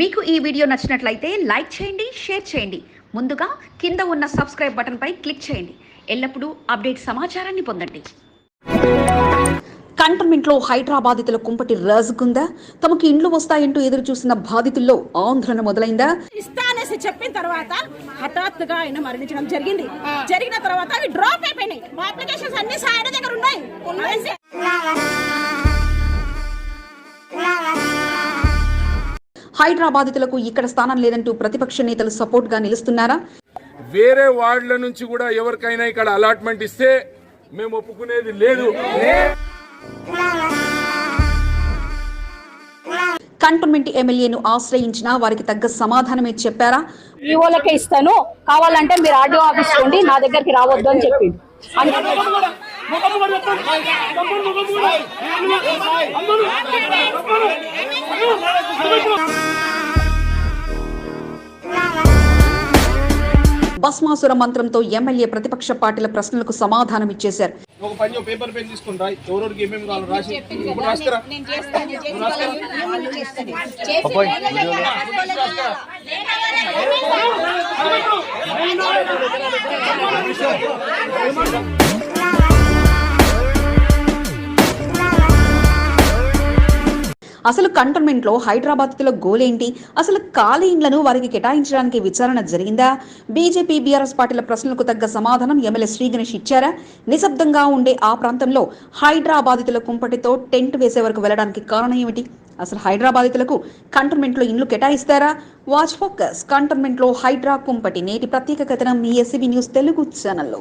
మీకు ఈ వీడియో నచ్చినట్లయితే లైక్ చేయండి షేర్ చేయండి. ముందుగా కింద ఉన్న సబ్స్క్రైబ్ బటన్పై క్లిక్ చేయండి. ఎల్లప్పుడూ అప్డేట్ సమాచారాన్ని పొందండి. కంటోన్మెంట్లో హైడ్రా బాధితుల కుంపటి రాజుకుందా? తమకు ఇండ్లు వస్తాయంటూ ఎదురు చూసిన బాధితుల్లో ఆందోళన మొదలైందా? ఇస్తా అనేసి చెప్పిన తర్వాత హఠాత్తుగా ఆయన మరణించడం జరిగింది. జరిగిన తర్వాత అవి డ్రాప్ అయిపోయినాయి. మా అప్లికేషన్స్ అన్ని సాయన దగ్గర ఉన్నాయి. హైడ్రా బాధితులకు ఇక్కడ స్థానం లేదంటూ ప్రతిపక్ష నేతలు సపోర్ట్గా నిలుస్తున్నారా? వేరే వార్డుల నుంచి కూడా ఎవరికైనా ఇక్కడ అలాట్మెంట్ ఇస్తే మేము ఒప్పుకునేది లేదు. కంటోన్మెంట్ ఎమ్మెల్యేను ఆశ్రయించినా వారికి తగ్గ సమాధానమే చెప్పారా? ఈ వాళ్ళకే ఇస్తాను. కావాలంటే మీరు ఆర్డీఓ ఆఫీస్ నా దగ్గరికి రావద్దు అని చెప్పిండు భస్మాసుర మంత్రంతో ఎమ్మెల్యే ప్రతిపక్ష పార్టీల ప్రశ్నలకు సమాధానం ఇచ్చేశారు. ఒక పని పేపర్ పెన్ ఎవరికి ఏమేమి కావాలో రాసి ఇప్పుడు అసలు కంటోన్మెంట్లో హైదరాబాద్లో గోలేంటి? అసలు ఖాళీ ఇండ్లను వారికి కేటాయించడానికి విచారణ జరిగిందా? బీజేపీ బీఆర్ఎస్ పార్టీల ప్రశ్నలకు తగ్గ సమాధానం ఎమ్మెల్యే శ్రీ గణేష్ ఇచ్చారా? నిశ్శబ్దంగా ఉండే ఆ ప్రాంతంలో హైదరాబాదితుల కుంపటితో టెంట్ వేసే వరకు వెళ్ళడానికి కారణం ఏమిటి? అసలు హైదరాబాదితులకు కంటోన్మెంట్లో ఇండ్లు కేటాయిస్తారా? వాచ్ ఫోకస్ కంటోన్మెంట్లో హైడ్రా కుంపటి నేటి ప్రత్యేక కథనం మీ ఎస్సీబీ న్యూస్ తెలుగు ఛానల్లో.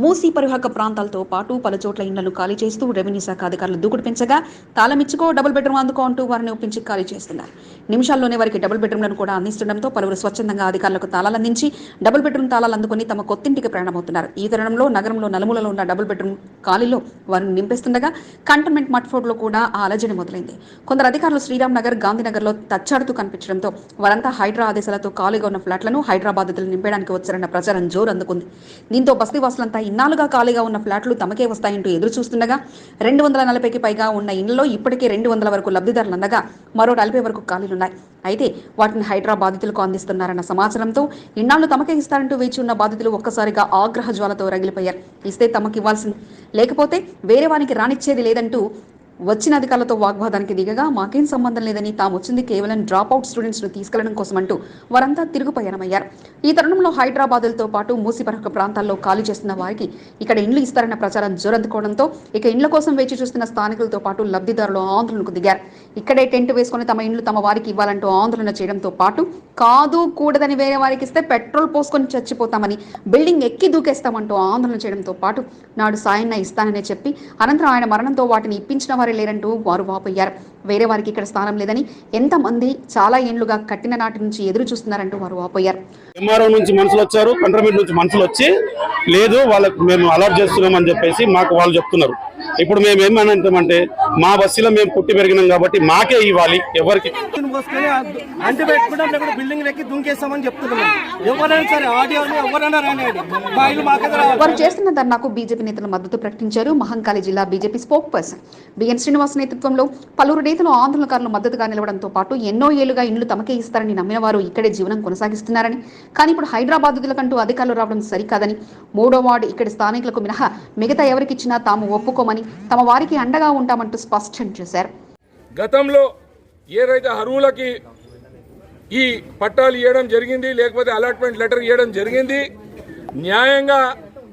మూసీ పరివాహక ప్రాంతాలతో పాటు పలు చోట్ల ఇండ్లను ఖాళీ చేస్తూ రెవెన్యూ శాఖ అధికారులు దూకుడు పెంచగా తాళమిచ్చుకో డబుల్ బెడ్రూమ్ అందుకో అంటూ వారిని ఒప్పించి ఖాళీ చేస్తున్నారు. నిమిషాల్లోనే వారికి డబుల్ బెడ్రూమ్లను కూడా అందిస్తుండటంతో పలువురు స్వచ్ఛందంగా అధికారులకు తాళాలు అందించి డబుల్ బెడ్రూమ్ తాళాలు అందుకుని తమ కొత్తింటికి ప్రయాణమవుతున్నారు. ఈ తరుణంలో నగరంలో నలుమూలలో ఉన్న డబుల్ బెడ్రూమ్ ఖాళీలో వారిని నింపేస్తుండగా కంటోన్మెంట్ మట్ఫోర్డ్లో కూడా ఆ అలజడి మొదలైంది. కొందరు అధికారులు శ్రీరామ్ నగర్ గాంధీనగర్లో తచ్చాడుతూ కనిపించడంతో వారంతా హైడ్రా ఆదేశాలతో ఖాళీగా ఉన్న ఫ్లాట్లను హైడ్రా నింపేయడానికి వచ్చారన్న ప్రచారం జోరు అందుకుంది దీంతో బస్తీవాసులంతా ఇన్నాళ్ళుగా ఖాళీగా ఉన్న ఫ్లాట్లు తమకే వస్తాయంటూ ఎదురు చూస్తుండగా రెండు వందల నలభైకి పైగా ఉన్న ఇండ్లలో ఇప్పటికే రెండు వందల వరకు లబ్ధిదారులు అందగా మరో నలభై వరకు ఖాళీలున్నాయి. అయితే వాటిని హైడ్రా బాధితులకు అందిస్తున్నారన్న సమాచారంతో ఇన్నాళ్ళు తమకే ఇస్తారంటూ వేచి ఉన్న బాధితులు ఒక్కసారిగా ఆగ్రహ జ్వాలతో రగిలిపోయారు. ఇస్తే తమకు ఇవ్వాల్సింది లేకపోతే వేరే వానికి రానిచ్చేది లేదంటూ వచ్చిన అధికారులతో వాగ్వాదానికి దిగగా మాకేం సంబంధం లేదని తాము వచ్చింది కేవలం డ్రాప్ అవుట్ స్టూడెంట్స్ను తీసుకెళ్ళడం కోసమంటూ వారంతా తిరుగు పయనమయ్యారు ఈ తరుణంలో హైదరాబాదులతో పాటు మూసిపరక ప్రాంతాల్లో ఖాళీ చేస్తున్న వారికి ఇక్కడ ఇండ్లు ఇస్తారన్న ప్రచారం జోరందుకోవడంతో ఇక ఇండ్ల కోసం వేచి చూస్తున్న స్థానికులతో పాటు లబ్ధిదారులు ఆందోళనకు దిగారు. ఇక్కడే టెంట్ వేసుకుని తమ ఇండ్లు తమ వారికి ఇవ్వాలంటూ ఆందోళన చేయడంతో పాటు కాదు కూడదని వేరే వారికి ఇస్తే పెట్రోల్ పోసుకొని చచ్చిపోతామని బిల్డింగ్ ఎక్కి దూకేస్తామంటూ ఆందోళన చేయడంతో పాటు నాడు సాయన్న ఇస్తానని చెప్పి అనంతరం ఆయన మరణంతో వాటిని ఇప్పించిన వారే లేరంటూ వారు వాపోయారు. వేరే వారికి ఇక్కడ స్థానం లేదని ఎంతమంది చాలా ఏండ్లుగా కట్టిన నాటి నుంచి ఎదురు చూస్తున్నారంటూ వారు వాపోయారు ఎంఆర్ఓ నుంచి మనుషులు వచ్చారు కంట్రోల్మెంట్ నుంచి మనుషులు వచ్చి లేదు వాళ్ళకి మేము అలర్ట్ చేస్తున్నాం అని చెప్పేసి మాకు వాళ్ళు చెప్తున్నారు. ఇప్పుడు మేము ఏమని అంటామంటే మా బస్సులో మేము పుట్టి పెరిగినాం కాబట్టి మాకే ఇవ్వాలి ఎవరికి. అంటి పెట్టుకుంటాం బిల్డింగ్ ఎక్కి దుంకేస్తామని చెప్తున్నాం ఎవరైనా సరే ఆడియో ఎవరైనా రానియండి మా ఇల్లు మాకే రావాలి వారు చేస్తున్న ధర్నాకు బీజేపీ నేతలు మద్దతు ప్రకటించారు. మహంకాళి జిల్లా BJP spokesperson BN Srinivas నేతృత్వంలో పలువురు రైతులు ఆందోళనకారులు మద్దతుగా నిలవడంతో పాటు ఎన్నో ఏళ్ళుగా ఇండ్లు తమకే ఇస్తారని నమ్మిన వారు ఇక్కడే జీవనం కొనసాగిస్తున్నారని. కానీ ఇప్పుడు హైదరాబాదులకంటూ అధికారులు రావడం సరికాదని. మూడో వార్డు ఇక్కడి స్థానికులకు మినహా మిగతా ఎవరికిచ్చినా తాము ఒప్పుకోమని తమ వారికి అండగా ఉంటామంటూ స్పష్టం చేశారు. గతంలో ఏదైతే అరువులకి ఈ పట్టాలు ఇవ్వడం జరిగింది లేకపోతే అలాట్మెంట్ లెటర్ ఇవ్వడం జరిగింది న్యాయంగా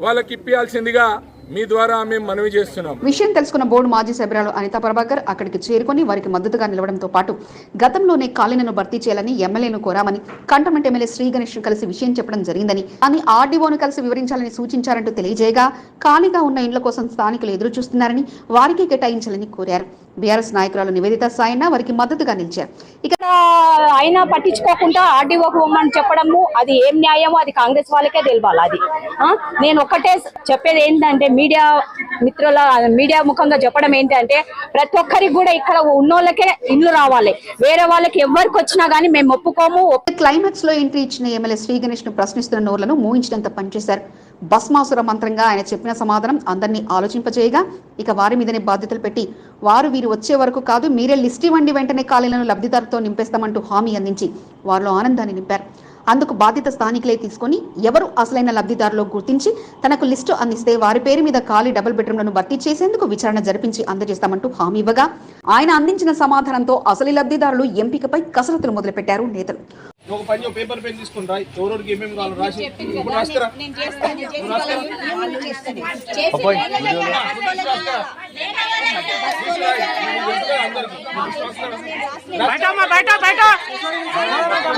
వాళ్ళకి ఇప్పియాల్సిందిగా మీ ద్వారా మేము మనవి చేస్తున్నాం. విషయం తెలుసుకున్న బోర్డు మాజీ సభ్యురాలు అనితా ప్రభాకర్ అక్కడికి చేరుకొని వారికి మద్దతుగా నిలవడంతో పాటు గతంలోనే ఖాళీలను భర్తీ చేయాలని ఎమ్మెల్యేను కోరామని కంటోన్మెంట్ ఎమ్మెల్యే శ్రీ గణేష్ కలిసి విషయం చెప్పడం జరిగిందని అని ఆర్డీఓను కలిసి వివరించాలని సూచించారంటూ తెలియజేయగా ఖాళీగా ఉన్న ఇండ్ల కోసం స్థానికులు ఎదురు చూస్తున్నారని వారికి కేటాయించాలని కోరారు. బీఆర్ఎస్ నాయకురాలు నివేదిత సాయన్న వారికి మద్దతుగా నిలిచారు. ఇక ఇక్కడ అయినా పట్టించుకోకుండా ఆర్డీఓకి ఇవ్వమని చెప్పడము అది ఏం న్యాయమో అది కాంగ్రెస్ వాళ్ళకే తెలియాలి అది? నేను ఒక్కటే చెప్పేది ఏంటంటే మీడియా మిత్రుల మీడియా ముఖంగా చెప్పడం ఏంటంటే ప్రతి ఒక్కరికి కూడా ఇక్కడ ఉన్నోళ్ళకే ఇల్లు రావాలి. వేరే వాళ్ళకి ఎవరికి వచ్చినా గానీ మేము ఒప్పుకోము క్లైమాక్స్లో ఎంట్రీ ఇచ్చిన ఎమ్మెల్యే శ్రీ గణేష్ను ప్రశ్నిస్తున్న నోర్లను మూయించినంత పనిచేశారు. భస్మాసుర మంత్రంగా ఆయన చెప్పిన సమాధానం అందరినీ ఆలోచింపచేయగా ఇక వారి మీదనే బాధ్యతలు పెట్టి వారు వీరు వచ్చే వరకు కాదు మీరే లిస్ట్ ఇవ్వండి వెంటనే ఖాళీలను లబ్ధిదారుతో నింపేస్తామంటూ హామీ అందించి వారిలో ఆనందాన్ని నింపారు. అందుకు బాధ్యత స్థానికులే తీసుకొని ఎవరు అసలైన లబ్ధిదారులో గుర్తించి తనకు లిస్టు అందిస్తే వారి పేరు మీద ఖాళీ డబుల్ బెడ్రూమ్లను భర్తీ చేసేందుకు విచారణ జరిపించి అందజేస్తామంటూ హామీ ఇవ్వగా ఆయన అందించిన సమాధానంతో అసలు లబ్ధిదారులు ఎంపికపై కసరత్తులు మొదలుపెట్టారు నేతలు. ఒక పని పేపర్ పెన్ తీసుకుని రాయి ఎవరెవరికి ఏమేమి కావాలో రాసి ఇప్పుడు రాస్తారా?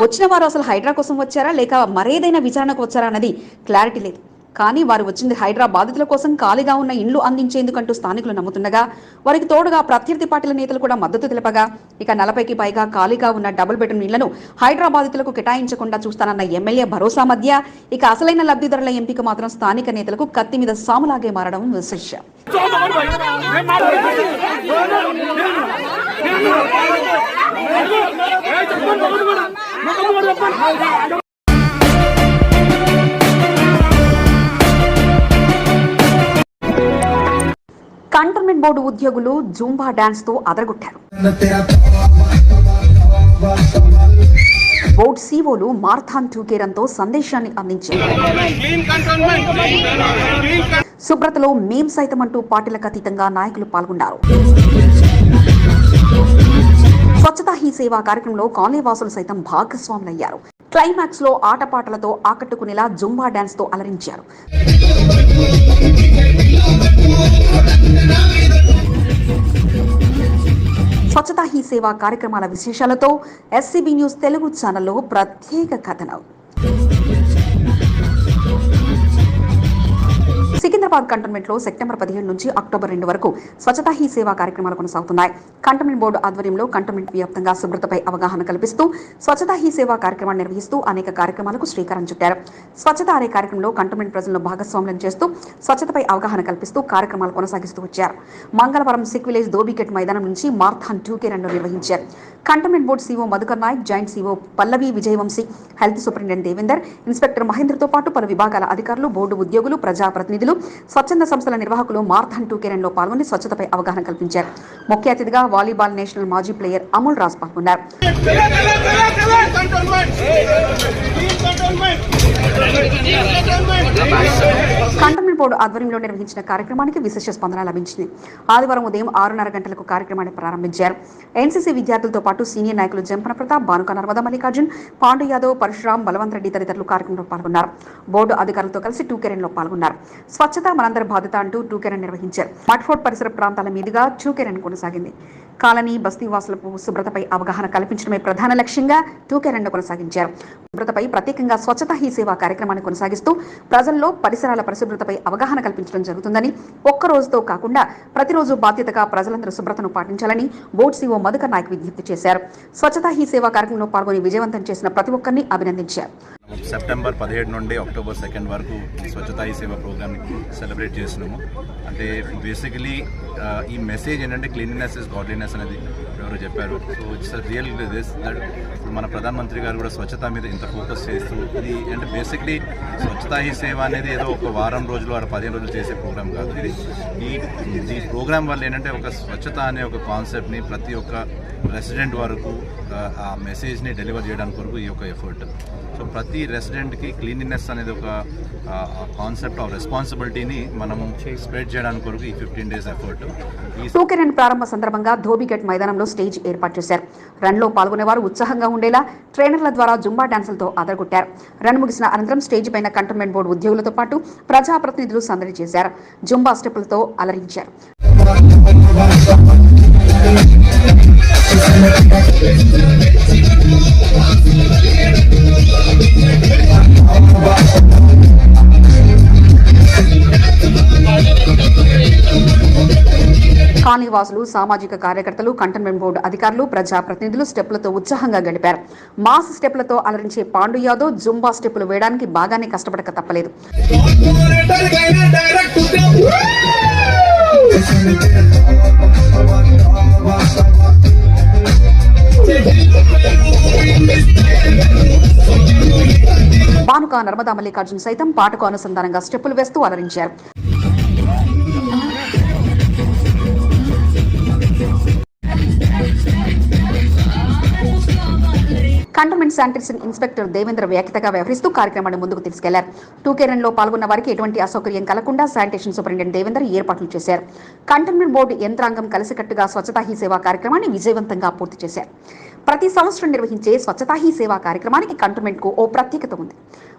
వచ్చిన వారు అసలు హైడ్రా కోసం వచ్చారా? లేక మరేదైనా విచారణకు వచ్చారా అన్నది క్లారిటీ లేదు. కానీ వారు వచ్చింది హైడ్రా బాధితుల కోసం ఖాళీగా ఉన్న ఇండ్లు అందించేందుకంటూ స్థానికులు నమ్ముతుండగా వారికి తోడుగా ప్రత్యర్థి పార్టీల నేతలు కూడా మద్దతు తెలపగా ఇక నలభైకి పైగా ఖాళీగా ఉన్న డబుల్ బెడ్రూమ్ ఇళ్ళను హైడ్రా బాధితులకు కేటాయించకుండా చూస్తానన్న ఎమ్మెల్యే భరోసా మధ్య ఇక అసలైన లబ్ధిదారుల ఎంపిక మాత్రం స్థానిక నేతలకు కత్తి మీద సాములాగే మారడం విశేషం. కంటోన్మెంట్ బోర్డు ఉద్యోగులు జూంబా డాన్స్తో అదరగొట్టారు. బోర్డు సీఓలు మార్థాన్ టూకేరంతో సందేశాన్ని అందించారు. శుభ్రతలో మేం సైతం అంటూ పార్టీలకు అతీతంగా నాయకులు పాల్గొన్నారు. స్వచ్ఛతా హీ సేవా కార్యక్రమంలో కాలనీ వాసులు సైతం భాగస్వాములయ్యారు. క్లైమాక్స్లో ఆటపాటలతో ఆకట్టుకునేలా జుంబా డాన్స్తో అలరించారు. స్వచ్ఛతా హీ సేవా కార్యక్రమాల విశేషాలతో ఎస్సీబీ న్యూస్ తెలుగు ఛానల్లో ప్రత్యేక కథనం. సికింద్రాబాద్ కంటోన్మెంట్లో సెప్టెంబర్ పదిహేడు నుంచి అక్టోబర్ రెండు వరకు స్వచ్ఛతా హీ సేవా కార్యక్రమాలు కొనసాగుతున్నాయి. కంటోన్మెంట్ బోర్డు ఆధ్వర్యంలో కంటోన్మెంట్ వ్యాప్తంగా శుభ్రతపై అవగాహన కల్పిస్తూ స్వచ్ఛతా హీ సేవా కార్యక్రమాన్ని నిర్వహిస్తూ అనేక కార్యక్రమాలకు శ్రీకారం చుట్టారు. స్వచ్ఛత అనే కార్యక్రమంలో కంటోన్మెంట్ ప్రజలను భాగస్వాములను చేస్తూ స్వచ్ఛతపై అవగాహన కల్పిస్తూ కార్యక్రమాలు కొనసాగిస్తూ వచ్చారు. మంగళవారం సిక్ విలేజ్ దోబికెట్ మైదానం నుంచి మార్థాన్ టూకే రెండు నిర్వహించారు. Cantonment board CO Madhukar Nayak joint CO Pallavi Vijayavamshi health superintendent Devender inspector మహేంద్రతో పాటు పలు విభాగాల అధికారులు బోర్డు ఉద్యోగులు ప్రజాప్రతినిధులు స్వచ్ఛంద సంస్థల నిర్వాహకులు మార్థన్ టూకేరన్లో పాల్గొని స్వచ్ఛతపై అవగాహన కల్పించారు. ముఖ్య అతిథిగా వాలీబాల్ నేషనల్ మాజీ ప్లేయర్ అమూల్ రాజ్ పాల్గొన్నారు. కంటోన్మెంట్ బోర్డు ఆధ్వర్యంలో నిర్వహించిన కార్యక్రమానికి విశేష స్పందన లభించింది. ఆదివారం ఉదయం ఆరున్నర గంటలకు కార్యక్రమాన్ని ప్రారంభించారు. ఎన్సీసీ విద్యార్థులతో పాటు సీనియర్ నాయకులు జంపన ప్రతాప్ భానుక నర్మదా మల్లికార్జున్ పాండు యాదవ్ పరశురాం బలవంత్ రెడ్డి తదితరులు కార్యక్రమంలో పాల్గొన్నారు. బోర్డు అధికారులతో కలిసి టూకెరన్లో పాల్గొన్నారు. స్వచ్ఛత మనందరి బాధ్యత అంటూ టూకెరన్ నిర్వహించారు. మట్ఫోర్ట్ పరిసర ప్రాంతాల మీదుగా టూకెరన్ కొనసాగింది. కాలనీ బస్తీ వాసులకు శుభ్రతపై అవగాహన కల్పించడమే ప్రధాన లక్ష్యంగా టూకెరన్ కొనసాగించారు. శుభ్రతపై ప్రత్యేకంగా స్వచ్ఛత హీ సేవా కార్యక్రమాన్ని కొనసాగిస్తూ ప్రజల్లో పరిసరాల పరిశుభ్రతపై అవగాహన కల్పించడం జరుగుతుందని ఒక్క రోజుతో కాకుండా ప్రతిరోజు బాధ్యతగా ప్రజలందరూ శుభ్రతను పాటించాలని బోర్డు సీఓ మధుకర్ నాయక్ విజ్ఞప్తి చేశారు. స్వచ్ఛత హీ సేవా కార్యక్రమంలో పాల్గొని విజయవంతం చేసిన ప్రతి ఒక్కరిని అభినందించారు. సెప్టెంబర్ పదిహేడు నుండి అక్టోబర్ సెకండ్ వరకు ఈ స్వచ్ఛతా ఈ సేవ ప్రోగ్రామ్ సెలబ్రేట్ చేస్తున్నాము. అంటే బేసికలీ ఈ మెసేజ్ ఏంటంటే క్లీన్లీనెస్ ఇస్ గాడ్లీనెస్ అనేది ఎవరో చెప్పారు. So it's real this that ఇప్పుడు మన ప్రధానమంత్రి గారు కూడా స్వచ్ఛత మీద ఇంత ఫోకస్ చేస్తూ ఇది అంటే బేసిక్లీ స్వచ్ఛతా ఈ సేవ అనేది ఏదో ఒక వారం రోజులు వారు పదిహేను రోజులు చేసే ప్రోగ్రామ్ కాదు. ఇది ఈ ఈ ప్రోగ్రామ్ వల్ల ఏంటంటే ఒక స్వచ్ఛత అనే ఒక కాన్సెప్ట్ని ప్రతి ఒక్క రెసిడెంట్ వరకు ఆ, మెసేజ్ని డెలివర్ చేయడానికి వరకు ఈ యొక్క ఎఫర్ట్ సో ప్రతి రెసిడెంట్కి క్లీనినెస్ అనేది ఒక కాన్సెప్ట్ ఆఫ్ రెస్పాన్సిబిలిటీని మనము స్ప్రెడ్ చేయడానికి కొరకు ఈ ఫిఫ్టీన్ డేస్ ఎఫర్ట్ టూకెరన్ ప్రారంభ సందర్భంగా ధోబిగట్ మైదానంలో స్టేజ్ ఏర్పాటు చేశారు. రన్లో పాల్గొనేవారు ఉత్సాహంగా ఉండేలా ట్రైనర్ల ద్వారా జుంబా డాన్సులతో అదరగొట్టారు. రన్ ముగిసిన అనంతరం స్టేజ్ పైన కంటోన్మెంట్ బోర్డు ఉద్యోగులతో పాటు ప్రజాప్రతినిధులు సందడి చేశారు. జుంబా స్టెప్పులతో అలరించారు. కాలనీవాసులు సామాజిక కార్యకర్తలు కంటోన్మెంట్ బోర్డు అధికారులు ప్రజాప్రతినిధులు స్టెప్లతో ఉత్సాహంగా గడిపారు. మాస్ స్టెప్లతో అలరించే పాండు యాదవ్ జుంబా స్టెప్లు వేయడానికి బాగానే కష్టపడక తప్పలేదు. భానుక నర్మదా మల్లికార్జున్ సైతం పాటకు అనుసంధానంగా స్టెప్పులు వేస్తూ అలరించారు. కంటోన్మెంట్ శానిటేషన్ ఇన్స్పెక్టర్ దేవేంద్ర వ్యాఖ్యతగా వ్యవహరిస్తూ కార్యక్రమాన్ని ముందుకు తీసుకెళ్ళారు. టూకే రన్లో పాల్గొన్న వారికి ఎటువంటి అసౌకర్యం కలగకుండా శానిటేషన్ సూపరింటెండెంట్ దేవేంద్ర ఏర్పాట్లు చేశారు. కంటోన్మెంట్ బోర్డు యంత్రాంగం కలిసికట్టుగా స్వచ్ఛతా హీ సేవా కార్యక్రమాన్ని విజయవంతంగా పూర్తి చేశారు. ప్రతి సంవత్సరం నిర్వహించే స్వచ్ఛతా హీ సేవా కార్యక్రమానికి కంటోన్మెంట్కు ఓ ప్రత్యేకత ఉంది.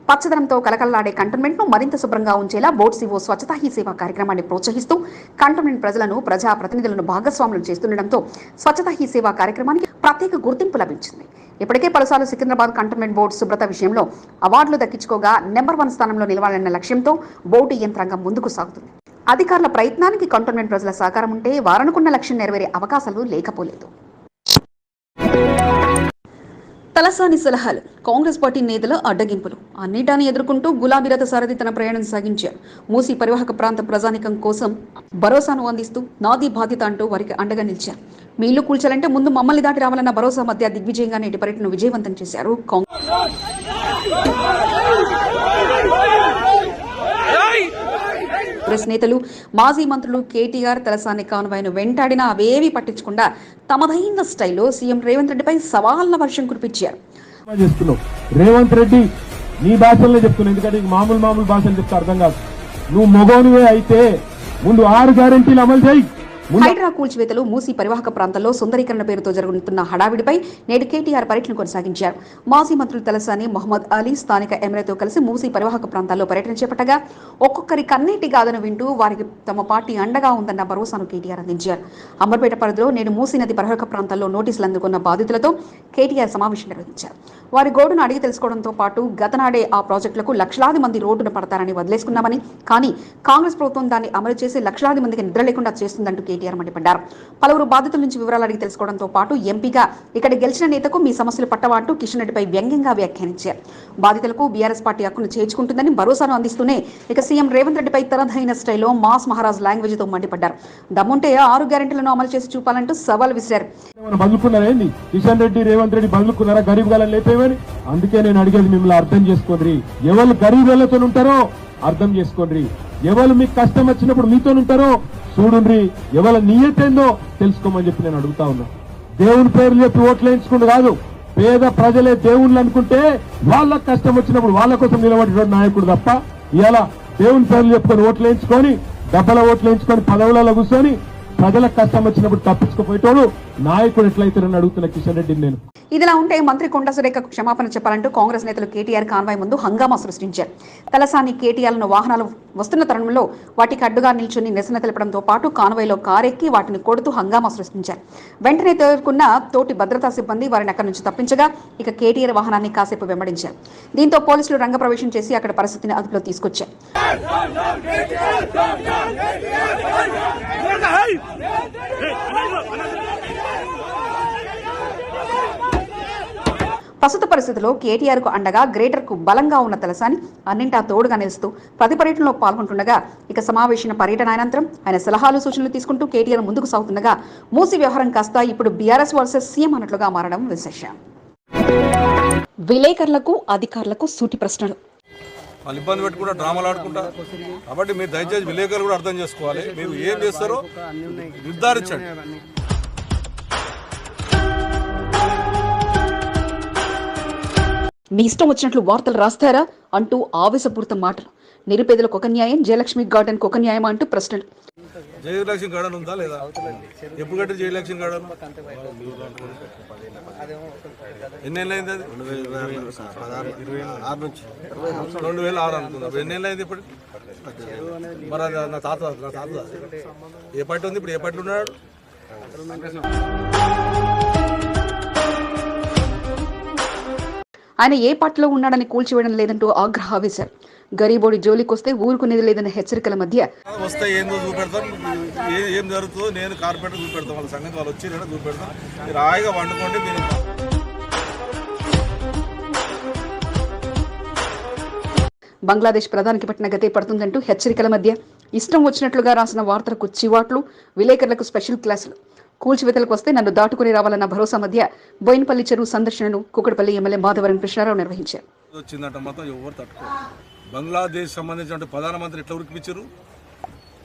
పచ్చదనంతో కలకల్లాడే కంటోన్మెంట్ను మరింత శుభ్రంగా ఉంచేలా బోర్డు సివో స్వచ్ఛతా హీ సేవా కార్యక్రమాన్ని ప్రోత్సహిస్తూ కంటోన్మెంట్ ప్రజలను ప్రజా ప్రతినిధులను భాగస్వాములు చేస్తుండటంతో స్వచ్ఛతా హీ సేవా కార్యక్రమానికి ప్రత్యేక గుర్తింపు లభించింది. ఇప్పటికే పలుసార్లు సికింద్రాబాద్ కంటోన్మెంట్ బోర్డు శుభ్రత విషయంలో అవార్డులు దక్కించుకోగా నెంబర్ వన్ స్థానంలో నిలవాలన్న లక్ష్యంతో బోర్డు యంత్రాంగం ముందుకు సాగుతుంది. అధికారుల ప్రయత్నానికి కంటోన్మెంట్ ప్రజల సహకారం ఉంటే వారనుకున్న లక్ష్యం నెరవేరే అవకాశాలు లేకపోలేదు. తలసాని సలహాలు. కాంగ్రెస్ పార్టీ నేతల అడ్డగింపులు. అన్నిటాన్ని ఎదుర్కొంటూ గులాబీ రథ సారథి తన ప్రయాణం సాగించారు. మూసి పరివాహక ప్రాంత ప్రజానికం కోసం భరోసాను అందిస్తూ నాది బాధ్యత అంటూ వారికి అండగా నిలిచారు. మీ ఇల్లు కూల్చాలంటే ముందు మమ్మల్ని దాటి రావాలన్న భరోసా మధ్య దిగ్విజయంగా నేటి పర్యటన విజయవంతం చేశారు కాంగ్రెస్. కాంగ్రెస్ నేతలు మాజీ మంత్రులు కేటీఆర్ తలసాని కాన్వాయ్ను వెంటాడినా అవేవి పట్టించకుండా తమదైన స్టైల్లో సీఎం రేవంత్ రెడ్డిపై సవాళ్ళ వర్షం కురిపించారు. రేవంత్ రెడ్డి నీ భాషల్లో చెప్తున్నా ఎందుకంటే మామూలు మామూలు భాషలు చెప్తే అర్థం కాదు. నువ్వు మొగోనివే అయితే ముందు ఆరు గ్యారెంటీలు అమలు చేయి. హైడ్రా కూల్చివేతలు మూసీ పరివాహక ప్రాంతాల్లో సుందరీకరణ పేరుతో జరుగుతున్న హడావిడిపై నేడు కేటీఆర్ పర్యటన కొనసాగించారు. మాజీ మంత్రులు తలసాని మహమ్మద్ అలీ స్థానిక ఎమ్మెల్యేతో కలిసి మూసీ పరివాహక ప్రాంతాల్లో పర్యటన చేపట్టగా ఒక్కొక్కరి కన్నీటి గాథను వింటూ వారికి తమ పార్టీ అండగా ఉందన్న భరోసాను కేటీఆర్ అందించారు. అంబర్పేట పరిధిలో నేడు మూసీ నది పరివాహక ప్రాంతాల్లో నోటీసులు అందుకున్న బాధితులతో కేటీఆర్ సమావేశం నిర్వహించారు. వారి గోడును అడిగి తెలుసుకోవడంతో పాటు గతనాడే ఆ ప్రాజెక్టులకు లక్షలాది మంది రోడ్డున పడతారని వదిలేసుకున్నామని కానీ కాంగ్రెస్ ప్రభుత్వం దాన్ని అమలు చేసి లక్షలాది మందికి నిద్ర లేకుండా చేస్తుందంటూ కేటీఆర్ మండిపడ్డారు పలువురు బాధితుల నుంచి వివరాలు అడిగి తెలుసుకోవడంతో పాటు ఎంపీగా ఇక్కడ గెలిచిన నేతకు మీ సమస్యలు పట్టవా అంటూ కిషన్ రెడ్డిపై వ్యంగ్యంగా వ్యాఖ్యానించారు. బాధితులకు బీఆర్ఎస్ పార్టీ హక్కును చేర్చుకుంటుందని భరోసాను అందిస్తూనే ఇక సీఎం రేవంత్ రెడ్డిపై తనదైన స్టైల్లో మాస్ మహారాజ్ లాంగ్వేజ్తో మండిపడ్డారు. దమ్ముంటే ఆరు గ్యారెంటీలను అమలు చేసి చూపాలంటూ సవాల్ విసిరారు. కిషన్ రెడ్డి రేవంత్ రెడ్డి బదులుకున్నారా? గరీబ్ గాలని లేపేవని అందుకే నేను అడిగేది మిమ్మల్ని అర్థం చేసుకోండి. ఎవరు గరీబ్ ఉంటారో అర్థం చేసుకోండి. ఎవరు మీకు కష్టం వచ్చినప్పుడు మీతో ఉంటారో చూడుండ్రి ఎవరి నియతేందో తెలుసుకోమని చెప్పి నేను అడుగుతా ఉన్నా. దేవుని పేర్లు చెప్పి ఓట్లు వేయించుకుంటూ కాదు. పేద ప్రజలే దేవుళ్ళు అనుకుంటే వాళ్ళకు కష్టం వచ్చినప్పుడు వాళ్ళ కోసం నిలబడేటువంటి నాయకుడు తప్ప ఇలా దేవుని పేర్లు చెప్పుకొని ఓట్లు వేయించుకొని డబ్బల ఓట్లు వేయించుకొని పదవులలో కూర్చొని ప్రజలకు కష్టం వచ్చినప్పుడు తప్పించుకుపోయేటోడు నాయకుడు ఎట్లయితారని అడుగుతున్న కిషన్ రెడ్డిని నేను. ఇదిలా ఉంటే మంత్రి కొండ సురేఖకు క్షమాపణ చెప్పాలంటూ కాంగ్రెస్ నేతలు కేటీఆర్ కాన్వాయ్ ముందు హంగామా సృష్టించారు తలసాని కేటీఆర్లను వాహనాలు వస్తున్న తరుణంలో వాటికి అడ్డుగా నిల్చుని నిరసన తెలపడంతో పాటు కాన్వాయ్లో కారెక్కి వాటిని కొడుతూ హంగామా సృష్టించారు వెంటనే తేరుకున్న తోటి భద్రతా సిబ్బంది వారిని అక్కడి నుంచి తప్పించగా ఇక కేటీఆర్ వాహనాన్ని కాసేపు వెంబడించారు దీంతో పోలీసులు రంగప్రవేశం చేసి అక్కడ పరిస్థితిని అదుపులో తీసుకొచ్చారు ప్రస్తుత పరిస్థితిలో కేటీఆర్కు అండగా గ్రేటర్కు బలంగా ఉన్న తలసాని అన్నింటా తోడుగా నిలుస్తూ ప్రతి పర్యటనలో పాల్గొంటుండగా ఇక సమావేశం పర్యటన అనంతరం ఆయన సలహాలు సూచనలు తీసుకుంటూ కేటీఆర్ ముందుకు సాగుతుండగా మూసి వ్యవహారం కాస్త ఇప్పుడు బీఆర్ఎస్ వర్సెస్ సీఎం అన్నట్లుగా మారడం విశేషం. విలేకరులకు అధికారులకు సూటి ప్రశ్నలు. వాళ్ళు ఇబ్బంది పెట్టుకుంటా డ్రామాలు ఆడుకుంటా. కాబట్టి మీరు దయచేసి విలేకరులు కూడా అర్థం చేసుకోవాలి. మీరు ఏం చేస్తారో నిర్ధారించండి. మీ ఇష్టం వచ్చినట్లు వార్తలు రాస్తారా అంటూ ఆవేశపూరిత మాటలు. నిరుపేదలకు ఒక న్యాయం జయలక్ష్మి గార్డెన్కు ఒక న్యాయం అంటూ ప్రశ్నలు. జయలక్ష్మి గార్డెన్ ఉందా లేదా? ఎప్పుడు కట్టి జయలక్ష్మి గార్డెన్? ఎన్నేళ్ళు అయింది అది? రెండు వేల ఆరు అనుకుందా ఎన్నేళ్ళు అయింది ఇప్పుడు? మరి నా తాత నా తాత. ఏ పార్టీ ఉంది ఇప్పుడు? ఏ పార్టీ ఉన్నాడు? ఆయన ఏ పార్టీలో ఉన్నాడని కూల్చివేయడం లేదంటూ ఆగ్రహావేశారు గరీబోడి జోలికొస్తే ఊరుకునేది లేదన్న హెచ్చరికల మధ్య వస్తే ఏందో చూపెడతాం ఏ ఏం జరుగుతుందో నేను కార్పొరేటర్ చూపెడతాం వాళ్ళ సంగతి వాళ్ళు వచ్చి చూపెడతాం. మీరు హాయిగా వండుకోండి మీరు బంగ్లాదేశ్ ప్రధానికి పట్టిన గతే పడుతుందంటూ హెచ్చరికల మధ్య. ఇష్టం వచ్చినట్లుగా రాసిన వార్తలకు చివాట్లు విలేకరులకు స్పెషల్ క్లాసులు. కూల్చివేతలకు వస్తే నన్ను దాటుకుని రావాలన్న భరోసా మధ్య బోయినపల్లి చెరువు సందర్శనను కుక్కడపల్లి ఎమ్మెల్యే మాధవరం కృష్ణారావు నిర్వహించారు. వచ్చిందంట ఎవరు బంగ్లాదేశ్ సంబంధించిన ప్రధానమంత్రి ఎట్లా ఉరికిపించారు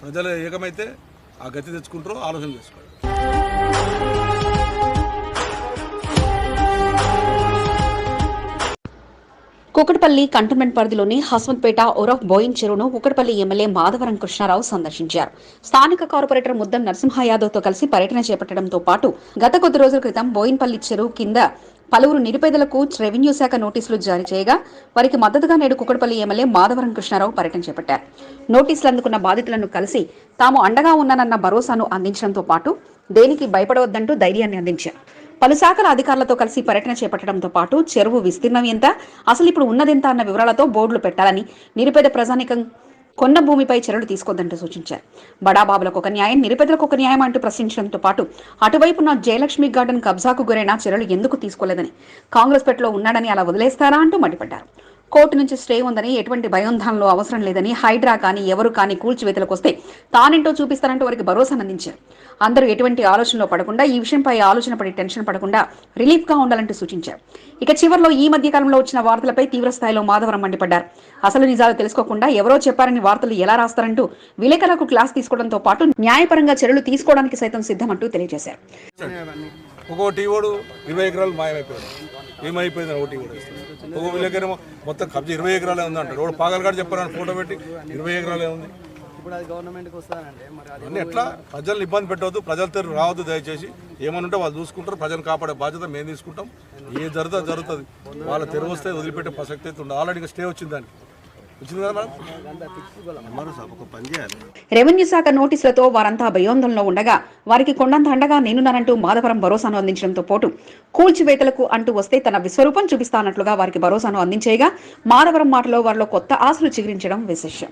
ప్రజలు ఏకమైతే ఆ గతి తెచ్చుకుంటారో ఆలోచన చేసుకోవాలి. కుకటపల్లి కంటోన్మెంట్ పరిధిలోని హస్మత్పేట ఒరఫ్ బోయిన్ చెరువును కుకటపల్లి ఎమ్మెల్యే మాధవరం కృష్ణారావు సందర్శించారు. స్థానిక కార్పొరేటర్ ముద్దం నరసింహ యాదవ్తో కలిసి పర్యటన చేపట్టడంతో పాటు గత కొద్ది రోజుల క్రితం బోయిన్పల్లి చెరువు కింద పలువురు నిరుపేదలకు రెవెన్యూ శాఖ నోటీసులు జారీ చేయగా వారికి మద్దతుగా నేడు కుకటపల్లి ఎమ్మెల్యే మాధవరం కృష్ణారావు పర్యటన చేపట్టారు. నోటీసులు అందుకున్న బాధితులను కలిసి తాము అండగా ఉన్నానన్న భరోసాను అందించడంతో పాటు దేనికి భయపడవద్దంటూ ధైర్యాన్ని అందించారు. పలు శాఖల అధికారులతో కలిసి పర్యటన చేపట్టడంతో పాటు చెరువు విస్తీర్ణం ఎంత అసలు ఇప్పుడు ఉన్నదెంత అన్న వివరాలతో బోర్డులు పెట్టాలని నిరుపేద ప్రజానికం కొన్న భూమిపై చర్యలు తీసుకోద్దంటూ సూచించారు. బడాబాబులకు ఒక న్యాయం నిరుపేదలకు ఒక న్యాయం అంటూ ప్రశ్నించడంతో పాటు అటువైపున జయలక్ష్మి గార్డెన్ కబ్జాకు గురైన చర్యలు ఎందుకు తీసుకోలేదని కాంగ్రెస్ పెట్టలో ఉన్నాడని అలా వదిలేస్తారా అంటూ మండిపడ్డారు. కోర్టు నుంచి స్టే ఉందని ఎటువంటి భయోంధానంలో అవసరం లేదని హైడ్రా కానీ ఎవరు కానీ కూల్చివేతలకు వస్తే తానేంటో చూపిస్తారంటూ వారికి భరోసా అందించారు. అందరూ ఎటువంటి ఆలోచనలో పడకుండా ఈ విషయంపై ఆలోచన పడి టెన్షన్ పడకుండా రిలీఫ్గా ఉండాలంటూ సూచించారు. ఇక చివరిలో ఈ మధ్య కాలంలో వచ్చిన వార్తలపై తీవ్ర స్థాయిలో మాధవరం మండిపడ్డారు. అసలు నిజాలు తెలుసుకోకుండా ఎవరో చెప్పారని వార్తలు ఎలా రాస్తారంటూ విలేకరులకు క్లాస్ తీసుకోవడంతో పాటు న్యాయపరంగా చర్యలు తీసుకోవడానికి సైతం సిద్ధమంటూ తెలియజేశారు. ఒక్కో టీ ఓడు ఇరవై ఎకరాలు మాయమైపోయాడు. ఏమైపోయింది ఒక టీ ఓడు ఒక్కో విలేకరేమో మొత్తం కబ్జా ఇరవై ఎకరాలే ఉంది అంటాడు వాడు పాగలగాడు చెప్పారని ఫోటో పెట్టి ఇరవై ఎకరాలే ఉంది. అన్నీ ఎట్లా? ప్రజల్ని ఇబ్బంది పెట్టవద్దు. ప్రజల తెరు రావద్దు దయచేసి. ఏమని ఉంటే వాళ్ళు చూసుకుంటారు. ప్రజలను కాపాడే బాధ్యత మేము తీసుకుంటాం. ఏ జరుగుతుంది జరుగుతుంది. వాళ్ళ తెరువు వస్తే వదిలిపెట్టే ప్రసక్తి అయితే ఉండదు ఆల్రెడీ స్టే వచ్చింది దానికి. రెవెన్యూ శాఖ నోటీసులతో వారంతా భయోందనలో ఉండగా వారికి కొండంత అండగా నేనున్నానంటూ మాధవరం భరోసాను అందించడంతో పాటు. కూల్చివేతలకు అంటూ వస్తే తన విశ్వరూపం చూపిస్తానట్లుగా వారికి భరోసాను అందించేయగా మాధవరం మాటలో వారిలో కొత్త ఆశలు చిగురించడం విశేషం.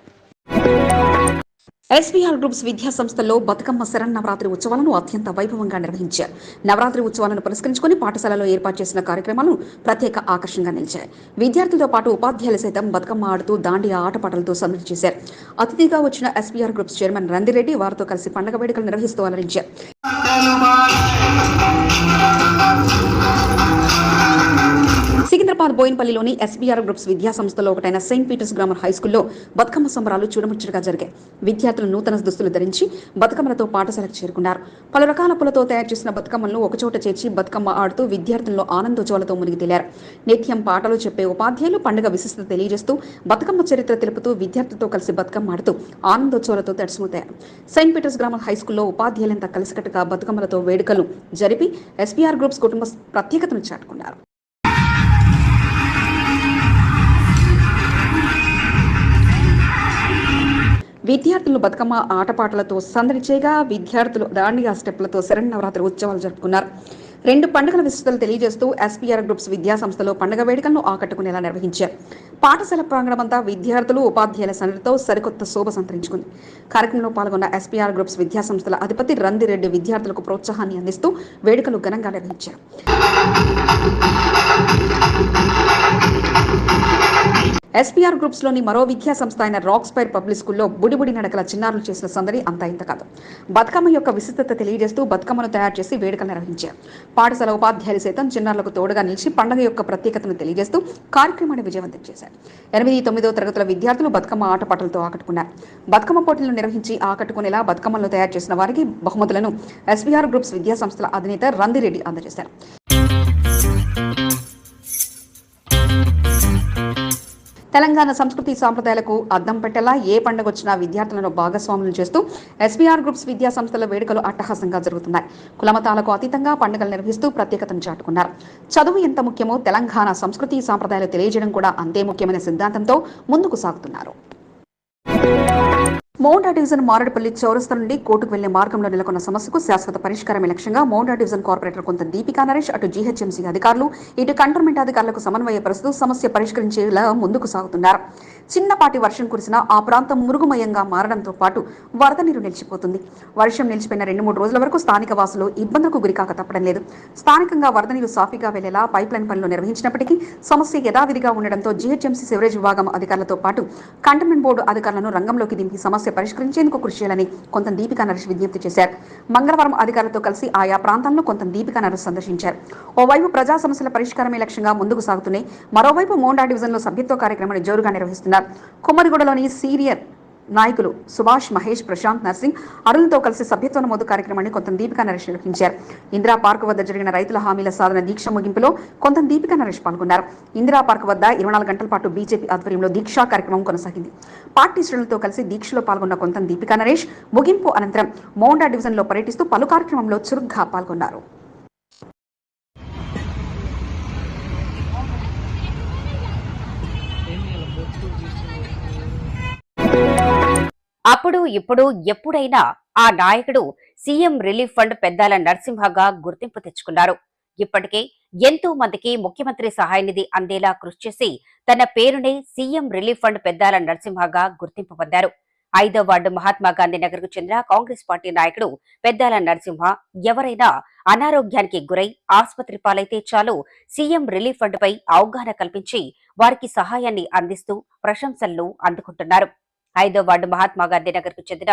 ఎస్బీఆర్ గ్రూప్స్ విద్యా సంస్థల్లో బతుకమ్మ శరన్నవరాత్రి ఉత్సవాలను అత్యంత వైభవంగా నిర్వహించారు నవరాత్రి ఉత్సవాలను పురస్కరించుకుని పాఠశాలలో ఏర్పాటు చేసిన కార్యక్రమాలు ప్రత్యేక ఆకర్షణగా నిలిచాయి. విద్యార్థులతో పాటు ఉపాధ్యాయులు సైతం బతుకమ్మ ఆడుతూ దాండియా ఆటపాటలతో సందడి చేశారు. అతిథిగా వచ్చిన ఎస్బీఆర్ గ్రూప్స్ చైర్మన్ రందిరెడ్డి వారితో కలిసి పండగ వేడుకలు నిర్వహిస్తూ అలరించారు. సికింద్రాబాద్ బోయిన్పల్లిలోని ఎస్బీఆర్ గ్రూప్స్ విద్యా సంస్థలో ఒకటైన సెయింట్ పీటర్స్ గ్రామర్ హై స్కూల్లో బతుకమ్మ సంబరాలు చూడముచ్చటగా జరిగాయి. విద్యార్థులు నూతన దుస్తులు ధరించి బతుకమ్మలతో పాఠశాలకు చేరుకున్నారు. పలు రకాల పూలతో తయారు చేసిన బతుకమ్మలను ఒకచోట చేర్చి బతుకమ్మ ఆడుతూ విద్యార్థుల్లో ఆనందోజ్వాలతో మునిగి తేలారు. నిత్యం పాటలు చెప్పే ఉపాధ్యాయులు పండుగ విశిష్టత తెలియజేస్తూ బతుకమ్మ చరిత్ర తెలుపుతూ విద్యార్థులతో కలిసి బతుకమ్మ ఆడుతూ ఆనందోత్సవాలతో తడిసిమోతారు. సెయింట్ పీటర్స్ గ్రామర్ హై స్కూల్లో ఉపాధ్యాయులంతా కలిసికట్టుగా బతుకమ్మలతో వేడుకలు జరిపి ఎస్బీఆర్ గ్రూప్స్ కుటుంబ ప్రత్యేకతను చాటుకున్నారు. విద్యార్థులు బతుకమ్మ ఆటపాటలతో సందడి చేయగా విద్యార్థులు దాండియా స్టెప్లతో శరణవరాత్రి ఉత్సవాలు జరుపుకున్నారు. రెండు పండుగల విస్తృతలు తెలియజేస్తూ ఎస్పీఆర్ గ్రూప్స్ విద్యా సంస్థలో పండుగ వేడుకలను ఆకట్టుకునేలా నిర్వహించారు. పాఠశాల ప్రాంగణమంతా విద్యార్థులు ఉపాధ్యాయుల సన్నిధితో సరికొత్త శోభ సంతరించుకుంది. కార్యక్రమంలో పాల్గొన్న ఎస్పీఆర్ గ్రూప్స్ విద్యా సంస్థల అధిపతి రందిరెడ్డి విద్యార్థులకు ప్రోత్సాహాన్ని అందిస్తూ వేడుకలు ఘనంగా నిర్వహించారు. ఎస్పీఆర్ గ్రూప్స్లోని మరో విద్యా సంస్థ అయిన రాక్ స్పైర్ పబ్లిక్ స్కూల్లో బుడిబుడి నడకల చిన్నారులు చేసిన సందడి అంతా ఇంత కాదు బతుకమ్మ యొక్క విశిష్టత తెలియజేస్తూ బతుకమ్మను తయారు చేసి వేడుకలు నిర్వహించారు. పాఠశాల ఉపాధ్యాయులు సైతం చిన్నారులకు తోడుగా నిలిచి పండుగ యొక్క ప్రత్యేకతను తెలియజేస్తూ కార్యక్రమాన్ని విజయవంతం చేశారు. ఎనిమిది తొమ్మిదో తరగతుల విద్యార్థులు బతుకమ్మ ఆటపాటలతో ఆకట్టుకున్నారు. బతుకమ్మ పోటీలను నిర్వహించి ఆకట్టుకునేలా బతుకమ్మలను తయారు చేసిన వారికి బహుమతులను ఎస్బీఆర్ గ్రూప్స్ విద్యా సంస్థల అధినేత రందిరెడ్డి అందజేశారు. తెలంగాణ సంస్కృతి సాంప్రదాయాలకు అద్దం పెట్టేలా ఏ పండుగ వచ్చినా విద్యార్థులను భాగస్వాములు చేస్తూ ఎస్బీఆర్ గ్రూప్స్ విద్యా సంస్థల వేడుకలు అట్టహాసంగా జరుగుతున్నాయి. కులమతాలకు అతీతంగా పండుగలు నిర్వహిస్తూ ప్రత్యేకతను చాటుకున్నారు. చదువు ఎంత ముఖ్యమో తెలంగాణ సంస్కృతి సాంప్రదాయాలు తెలియజేయడం కూడా అంతే ముఖ్యమైన సిద్ధాంతంతో ముందుకు సాగుతున్నారు. మౌండా డివిజన్ మారడపల్లి చౌరస్తా నుండి కోర్టుకు వెళ్ళే మార్గంలో నెలకొన్న సమస్యకు శాశ్వత పరిష్కారమే లక్ష్యంగా మౌండా డివిజన్ కార్పొరేటర్ కొంత దీపికా నరేష్ అటు జీహెచ్ఎంసీ అధికారులు ఇటు కంటోన్మెంట్ అధికారులకు సమన్వయపరుస్తూ సమస్య పరిష్కరించేలా ముందుకు సాగుతున్నారు. చిన్నపాటి వర్షం కురిసినా ఆ ప్రాంతం మురుగుమయంగా మారడంతో పాటు వరద నీరు నిలిచిపోతుంది. వర్షం నిలిచిపోయిన రెండు మూడు రోజుల వరకు స్థానిక వాసులు ఇబ్బందులకు గురికాక తప్పడం లేదు. స్థానికంగా వరద నీరు సాఫీగా వెళ్ళేలా పైప్ లైన్ పనులు నిర్వహించినప్పటికీ సమస్య యథావిధిగా ఉండడంతో జీహెచ్ఎంసీ సివరేజ్ విభాగం అధికారులతో పాటు కంటోన్మెంట్ బోర్డు అధికారులను రంగంలోకి దింపి సమస్య సమస్య పరిష్కరించేందుకు కృషి చేయాలని కొంత దీపికా నరేష్ విజ్ఞప్తి చేశారు. మంగళవారం అధికారులతో కలిసి ఆయా ప్రాంతాలను కొంత దీపికా నరేష్ సందర్శించారు. ఓవైపు ప్రజా సమస్యల పరిష్కారమే లక్ష్యంగా ముందుకు సాగుతున్నాయి. మరోవైపు మోండా డివిజన్లో సభ్యత్వ కార్యక్రమాన్ని జోరుగా నిర్వహిస్తున్నారు. కుమ్మరిగూడలోని సీనియర్ నాయకులు సుభాష్ మహేష్ ప్రశాంత్ నర్సింగ్ అరుణ్తో కలిసి సభ్యత్వ నమోదు కార్యక్రమాన్ని కొంత దీపికా నరేష్ నిర్వహించారు. ఇందిరా పార్క్ వద్ద జరిగిన రైతుల హామీల సాధన దీక్ష ముగింపులో కొంత దీపికా నరేష్ పాల్గొన్నారు. ఇందిరా పార్క్ వద్ద ఇరవై నాలుగు గంటల పాటు బీజేపీ ఆధ్వర్యంలో దీక్షా కార్యక్రమం కొనసాగింది. పార్టీ శ్రేణులతో కలిసి దీక్షలో పాల్గొన్న కొంత దీపికా నరేష్ ముగింపు అనంతరం మోండా డివిజన్లో పర్యటిస్తూ పలు కార్యక్రమంలో చురుగ్గా పాల్గొన్నారు. అప్పుడు ఇప్పుడు ఎప్పుడైనా ఆ నాయకుడు సీఎం రిలీఫ్ ఫండ్ పెద్దాల నరసింహగా గుర్తింపు తెచ్చుకున్నారు. ఇప్పటికే ఎంతో మందికి ముఖ్యమంత్రి సహాయ నిధి అందేలా కృషి చేసి తన పేరునే సీఎం రిలీఫ్ ఫండ్ పెద్దాల నరసింహగా గుర్తింపు పొందారు. ఐదో వార్డు మహాత్మా గాంధీ నగర్కు చెందిన కాంగ్రెస్ పార్టీ నాయకుడు పెద్దాల నరసింహ ఎవరైనా అనారోగ్యానికి గురై ఆసుపత్రి పాలైతే చాలు సీఎం రిలీఫ్ ఫండ్ పై అవగాహన కల్పించి వారికి సహాయాన్ని అందిస్తూ ప్రశంసలను అందుకుంటున్నారు. ఐదో వార్డు మహాత్మా గాంధీ నగర్కు చెందిన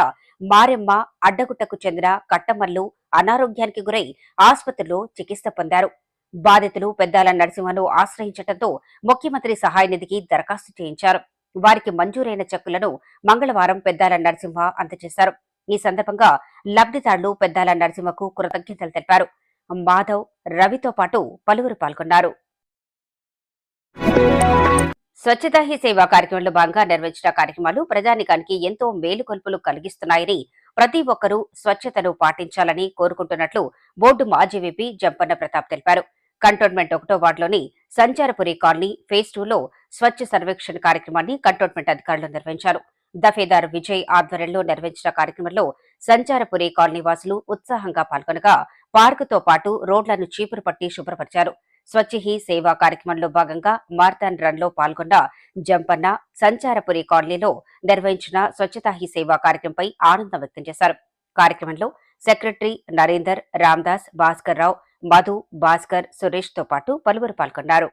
మారెమ్మ అడ్డగుట్టకు చెందిన కట్టమల్లు అనారోగ్యానికి గురై ఆసుపత్రిలో చికిత్స పొందారు. బాధితులు పెద్దాల నరసింహను ఆశ్రయించడంతో ముఖ్యమంత్రి సహాయ నిధికి దరఖాస్తు చేయించారు. వారికి మంజూరైన చెక్కులను మంగళవారం పెద్దాల నరసింహ అందజేశారు. ఈ సందర్భంగా లబ్ధిదారులు పెద్దాల నరసింహకు కృతజ్ఞతలు తెలిపారు. మాధవ్ రవితో పాటు పలువురు పాల్గొన్నారు. స్వచ్ఛతా హీ సేవా కార్యక్రమంలో భాగంగా నిర్వహించిన కార్యక్రమాలు ప్రజానికానికి ఎంతో మేలుకొల్పులు కలిగిస్తున్నాయని ప్రతి ఒక్కరూ స్వచ్ఛతను పాటించాలని కోరుకుంటున్నట్లు బోర్డు మాజీ విపి జంపన్న ప్రతాప్ తెలిపారు. కంటోన్మెంట్ ఒకటో వార్డులోని సంచారపురి కాలనీ ఫేజ్ టూలో స్వచ్ఛ సర్వేక్షణ కార్యక్రమాన్ని కంటోన్మెంట్ అధికారులు నిర్వహించారు. దఫేదార్ విజయ్ ఆధ్వర్యంలో నిర్వహించిన కార్యక్రమంలో సంచారపురి కాలనీ వాసులు ఉత్సాహంగా పాల్గొనగా పార్కుతో పాటు రోడ్లను చీపురు పట్టి శుభ్రపరిచారు. స్వచ్ఛహీ సేవా కార్యక్రమంలో భాగంగా మార్థాన్ రన్లో పాల్గొన్న జంపన్న సంచారపురి కాలనీలో నిర్వహించిన స్వచ్ఛతా హీ సేవా కార్యక్రమంపై ఆనందం వ్యక్తం చేశారు. కార్యక్రమంలో సెక్రటరీ నరేందర్ రామ్దాస్ భాస్కర్ రావు మధు భాస్కర్ సురేష్తో పాటు పలువురు పాల్గొన్నారు.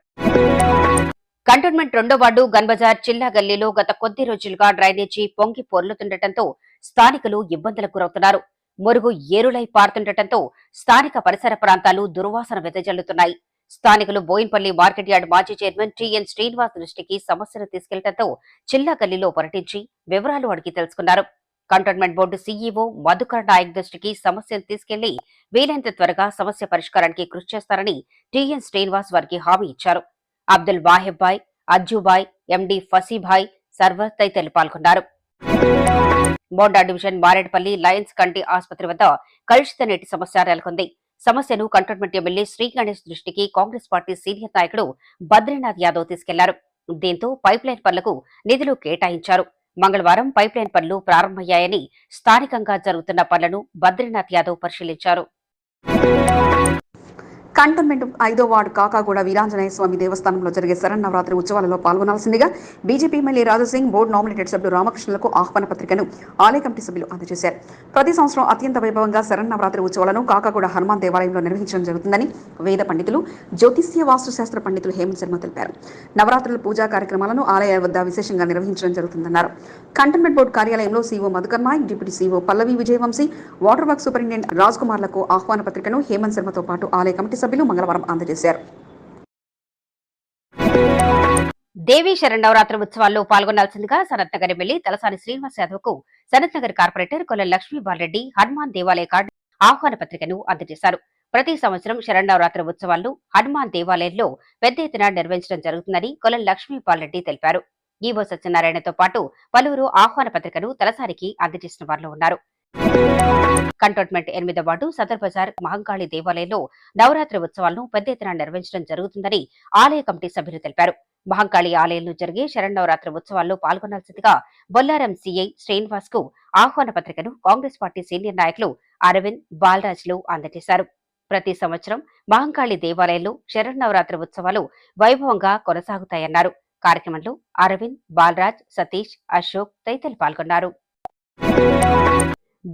కంటోన్మెంట్ రెండో వార్డు గన్బజార్ చిల్లా గల్లీలో గత కొద్ది రోజులుగా డ్రైనేజీ పొంగి పొర్లుతుండటంతో స్థానికులు ఇబ్బందులకు గురవుతున్నారు. మురుగు ఏరులై పారుతుండటంతో స్థానిక పరిసర ప్రాంతాలు దుర్వాసన వెదజల్లుతున్నాయి. స్థానికులు బోయిన్పల్లి మార్కెట్ యార్డ్ మాజీ చైర్మన్ టిఎన్ శ్రీనివాస్ దృష్టికి సమస్యను తీసుకెళ్ళడంతో చిల్లా గల్లీలో పర్యటించి వివరాలు అడిగి తెలుసుకున్నారు. Cantonment board CEO Madhukar Nayak దృష్టికి సమస్యను తీసుకెళ్ళి వీలైనంత త్వరగా సమస్య పరిష్కారానికి కృషి చేస్తారని టిఎన్ శ్రీనివాస్ వారికి హామీ ఇచ్చారు. అబ్దుల్ వాహెబ్బాయ్ అజ్జుబాయ్ ఎండి ఫసీభాయ్ సర్వర్ తదితరులు పాల్గొన్నారు. బోండా డివిజన్ మారేడుపల్లి లయన్స్ కంటి ఆసుపత్రి వద్ద కలుషిత నీటి సమస్య నెలకొంది. సమస్యను కంటోన్మెంట్ ఎమ్మెల్యే శ్రీ గణేష్ దృష్టికి కాంగ్రెస్ పార్టీ సీనియర్ నాయకుడు బద్రీనాథ్ యాదవ్ తీసుకెళ్ళారు. దీంతో పైప్ లైన్ పనులకు నిధులు కేటాయించారు. మంగళవారం పైప్ లైన్ పనులు ప్రారంభమయ్యాయని స్థానికంగా జరుగుతున్న పనులను బద్రీనాథ్ యాదవ్ పరిశీలించారు. కంటోన్మెంట్ ఐదో వార్డు కాకాగూడ వీరాంజనేయ స్వామి దేవస్థానంలో జరిగే శరన్నవరాత్రి ఉత్సవాలలో పాల్గొనాల్సిందిగా BJP MLA Raja Singh board nominated సభ్యులు రామకృష్ణులకు ఆహ్వాన పత్రికను ఆలయ కమిటీ సభ్యులు అందజేశారు. ప్రతి సంవత్సరం అత్యంత వైభవంగా శరన్నవరాత్రి ఉత్సవాలను కాకాగూడ హనుమాన్ దేవాలయంలో నిర్వహించడం జరుగుతుందని వేద పండితులు జ్యోతిష్య వాస్తుశాస్త్ర పండితులు హేమంత్ శర్మ తెలిపారు. నవరాత్రుల పూజా కార్యక్రమాలను ఆలయ వద్ద విశేషంగా నిర్వహించడం జరుగుతుందన్నారు. కంటోన్మెంట్ బోర్డు కార్యాలయంలో CO Madhukar Nayak deputy CO Pallavi Vijayavamshi water works superintendent Raj కుమార్లకు ఆహ్వాన పత్రికను హేమంత్ శర్మతో పాటు ఆలయ కమిటీ సభ్యులు మంగళవారం అందజేశారు. దేవీ శరణవరాత్రి ఉత్సవాల్లో పాల్గొనాల్సిందిగా సనత్ నగర్ ఎమ్మెల్యే తలసాని శ్రీనివాస్ యాదవ్కు సనత్ నగర్ కార్పొరేటర్ కొల్ల లక్ష్మీ బాలరెడ్డి హనుమాన్ దేవాలయ కార్డు ఆహ్వాన పత్రికను అందజేశారు. ప్రతి సంవత్సరం శరణవరాత్రి ఉత్సవాల్లో హనుమాన్ దేవాలయంలో పెద్ద ఎత్తున నిర్వహించడం జరుగుతుందని కొల్ల లక్ష్మీ బాలరెడ్డి తెలిపారు. ఈవో సత్యనారాయణతో పాటు పలువురు ఆహ్వాన పత్రికను తలసారికి అందజేసిన వారిలో ఉన్నారు. కంటోన్మెంట్ ఎనిమిదో వార్డు సదర్ బజార్ మహంకాళి దేవాలయంలో నవరాత్రి ఉత్సవాలను పెద్ద ఎత్తున నిర్వహించడం జరుగుతుందని ఆలయ కమిటీ సభ్యులు తెలిపారు. మహంకాళి ఆలయంలో జరిగే శరణవరాత్రి ఉత్సవాల్లో పాల్గొనాల్సిందిగా బొల్లారం సీఐ శ్రీనివాస్కు ఆహ్వాన పత్రికను కాంగ్రెస్ పార్టీ సీనియర్ నాయకులు అరవింద్ బాలరాజ్లు అందజేశారు. ప్రతి సంవత్సరం మహంకాళి దేవాలయంలో శరణవరాత్రి ఉత్సవాలు వైభవంగా కొనసాగుతాయన్నారు. కార్యక్రమంలో అరవింద్ బాలరాజ్ సతీష్ అశోక్ తదితరులు పాల్గొన్నారు.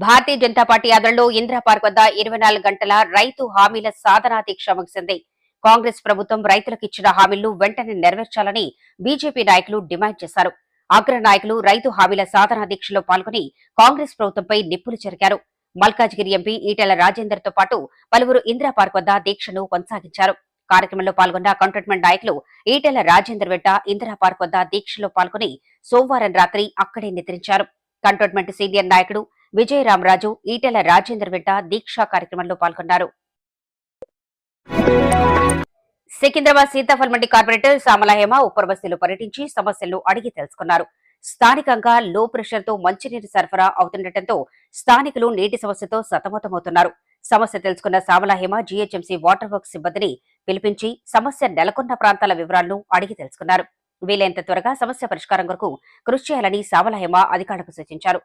భారతీయ జనతా పార్టీ ఆధ్వర్యంలో ఇందిరా పార్క్ వద్ద ఇరవై నాలుగు గంటల రైతు హామీల సాధనా దీక్ష ముగిసింది. కాంగ్రెస్ ప్రభుత్వం రైతులకు ఇచ్చిన హామీలను వెంటనే నెరవేర్చాలని బీజేపీ నాయకులు డిమాండ్ చేశారు. అగ్ర నాయకులు రైతు హామీల సాధనా దీక్షలో పాల్గొని కాంగ్రెస్ ప్రభుత్వంపై నిప్పులు చెరికారు. మల్కాజ్గిరి ఎంపీ ఈటెల రాజేందర్తో పాటు పలువురు ఇందిరా పార్క్ వద్ద దీక్షను కొనసాగించారు. కార్యక్రమంలో పాల్గొన్న కంటోన్మెంట్ నాయకులు ఈటెల రాజేందర్ వెంట ఇందిరా పార్క్ వద్ద దీక్షలో పాల్గొని సోమవారం రాత్రి అక్కడే నిద్రించారు. కంటోన్మెంట్ సీనియర్ నాయకుడు విజయరామరాజు ఈటెల రాజేందర్ వెంట దీక్షా కార్యక్రమంలో పాల్గొన్నారు. సికింద్రాబాద్ సీతాఫల్ మండి కార్పొరేటర్ సామలహేమ ఉప్పర్ పర్యటించి సమస్యలను అడిగి తెలుసుకున్నారు. స్థానికంగా లో ప్రెషర్తో మంచినీరు సరఫరా అవుతుండటంతో స్థానికులు నీటి సమస్యతో సతమతమవుతున్నారు. సమస్య తెలుసుకున్న సామలహేమ జీహెచ్ఎంసీ వాటర్ వర్క్స్ సిబ్బందిని పిలిపించి సమస్య నెలకొన్న ప్రాంతాల వివరాలను అడిగి తెలుసుకున్నారు. వీలైనంత త్వరగా సమస్య పరిష్కారం కొరకు కృషి చేయాలని సామలహేమ అధికారులకు సూచించారు.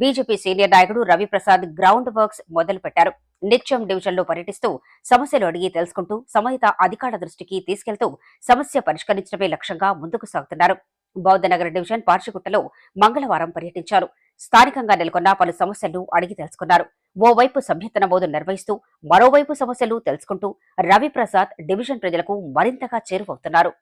బీజేపీ సీనియర్ నాయకుడు రవిప్రసాద్ గ్రౌండ్ వర్క్స్ మొదలు పెట్టారు నిత్యం డివిజన్లో పర్యటిస్తూ సమస్యలు అడిగి తెలుసుకుంటూ సమయత అధికారుల దృష్టికి తీసుకెళ్తూ సమస్య పరిష్కరించడమే లక్ష్యంగా ముందుకు సాగుతున్నారు. బౌద్ధనగర్ డివిజన్ పార్చిగుట్టలో మంగళవారం పర్యటించారు. స్థానికంగా నెలకొన్న పలు సమస్యలను అడిగి తెలుసుకున్నారు. ఓవైపు సభ్యత్వ నమోదు నిర్వహిస్తూ మరోవైపు సమస్యలు తెలుసుకుంటూ రవిప్రసాద్ డివిజన్ ప్రజలకు మరింతగా చేరువవుతున్నారు.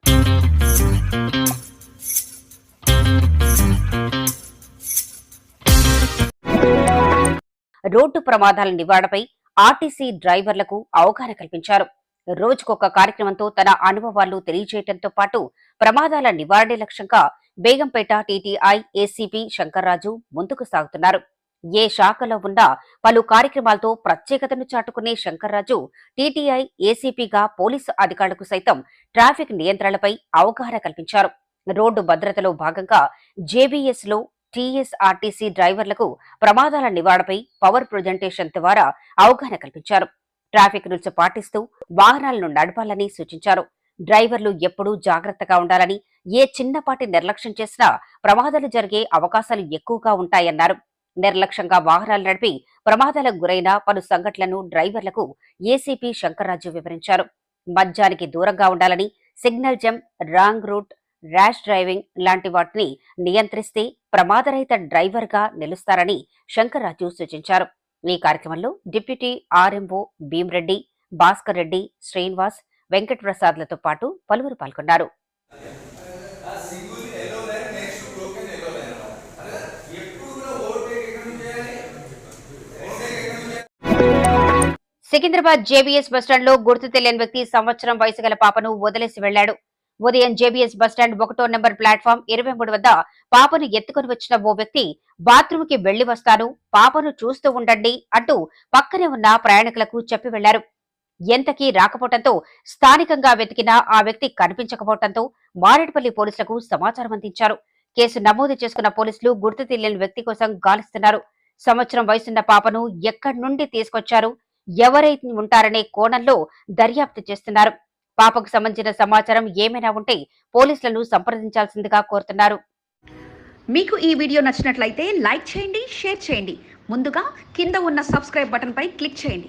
రోడ్డు ప్రమాదాల నివారణపై ఆర్టీసీ డ్రైవర్లకు అవగాహన కల్పించారు. రోజుకొక కార్యక్రమంతో తన అనుభవాలు తెలియజేయడంతో పాటు ప్రమాదాల నివారణ లక్ష్యంగా బేగంపేట టీటీఐ ఏసీపీ శంకర్రాజు ముందుకు సాగుతున్నారు. ఏ శాఖలో ఉన్నా పలు కార్యక్రమాలతో ప్రత్యేకతను చాటుకునే శంకర్రాజు టీటీఐ ఏసీపీగా పోలీసు అధికారులకు సైతం ట్రాఫిక్ నియంత్రణలపై అవగాహన కల్పించారు. రోడ్డు భద్రతలో భాగంగా జేబీఎస్లో టీఎస్ఆర్టీసీ డ్రైవర్లకు ప్రమాదాల నివారణపై పవర్ ప్రజెంటేషన్ ద్వారా అవగాహన కల్పించారు. ట్రాఫిక్ రూల్స్ పాటిస్తూ వాహనాలను నడపాలని సూచించారు. డ్రైవర్లు ఎప్పుడూ జాగ్రత్తగా ఉండాలని ఏ చిన్నపాటి నిర్లక్ష్యం చేసినా ప్రమాదాలు జరిగే అవకాశాలు ఎక్కువగా ఉంటాయన్నారు. నిర్లక్ష్యంగా వాహనాలు నడిపి ప్రమాదాలకు గురైన పలు సంఘటనలను డ్రైవర్లకు ఏసీపీ శంకర్రాజు వివరించారు. మద్యానికి దూరంగా ఉండాలని signal jump wrong route rash driving లాంటి వాటిని నియంత్రిస్తే ప్రమాదరహిత డ్రైవర్గా నిలుస్తారని శంకర్రాజు సూచించారు. ఈ కార్యక్రమంలో డిప్యూటీ ఆర్ఎంఓ భీమ్రెడ్డి భాస్కర్ రెడ్డి శ్రీనివాస్ వెంకటప్రసాద్లతో పాటు పలువురు పాల్గొన్నారు. సికింద్రాబాద్ జేబీఎస్ బస్టాండ్లో గుర్తు తెలియని వ్యక్తి సంవత్సరం వయసు గల పాపను వదిలేసి వెళ్ళాడు ఉదయం జేబీఎస్ బస్టాండ్ ఒకటో నెంబర్ ప్లాట్ఫామ్ ఇరవై మూడు వద్ద పాపను ఎత్తుకుని వచ్చిన ఓ వ్యక్తి బాత్రూమ్కి వెళ్ళి వస్తాను పాపను చూస్తూ ఉండండి అంటూ పక్కనే ఉన్న ప్రయాణికులకు చెప్పి వెళ్ళారు ఎంతకీ రాకపోవడంతో స్థానికంగా వెతికినా ఆ వ్యక్తి కనిపించకపోవడంతో మారేడుపల్లి పోలీసులకు సమాచారం అందించారు. కేసు నమోదు చేసుకున్న పోలీసులు గుర్తు తెలియని వ్యక్తి కోసం గాలిస్తున్నారు. సంవత్సరం వయసున్న పాపను ఎక్కడి నుండి తీసుకొచ్చారు? ఎవరై ఉంటారనే కోణంలో దర్యాప్తు చేస్తున్నారు. పాపకు సంబంధించిన సమాచారం ఏమైనా ఉంటే పోలీసులను సంప్రదించాల్సిందిగా కోరుతున్నారు. మీకు ఈ వీడియో నచ్చినట్లయితే లైక్ చేయండి షేర్ చేయండి. ముందుగా కింద ఉన్న సబ్స్క్రైబ్ బటన్పై క్లిక్ చేయండి.